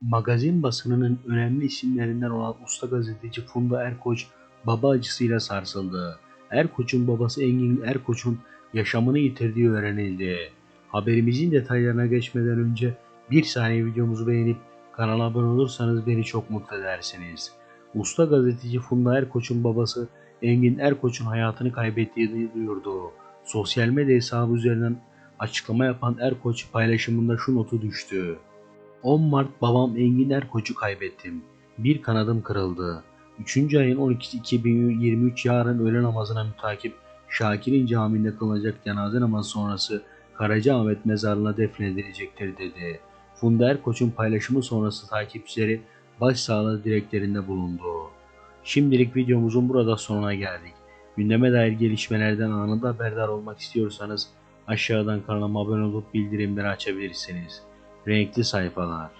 Magazin basınının önemli isimlerinden olan usta gazeteci Funda Erkoç baba acısıyla sarsıldı. Erkoç'un babası Engin Erkoç'un yaşamını yitirdiği öğrenildi. Haberimizin detaylarına geçmeden önce bir saniye videomuzu beğenip kanala abone olursanız beni çok mutlu edersiniz. Usta gazeteci Funda Erkoç'un babası Engin Erkoç'un hayatını kaybettiğini duyurdu. Sosyal medya hesabı üzerinden açıklama yapan Erkoç paylaşımında şu notu düştü. 10 Mart babam Engin Erkoç'u kaybettim. Bir kanadım kırıldı. 3. ayın 12'si 2023 yarın öğle namazına mütakip Şakir'in camiinde kılınacak cenaze namazı sonrası Karacaahmet mezarlığına defnedilecektir dedi. Funda Erkoç'un paylaşımı sonrası takipçileri başsağlığı dileklerinde bulundu. Şimdilik videomuzun burada sonuna geldik. Gündeme dair gelişmelerden anında haberdar olmak istiyorsanız aşağıdan kanalıma abone olup bildirimleri açabilirsiniz. Renkli sayfalar.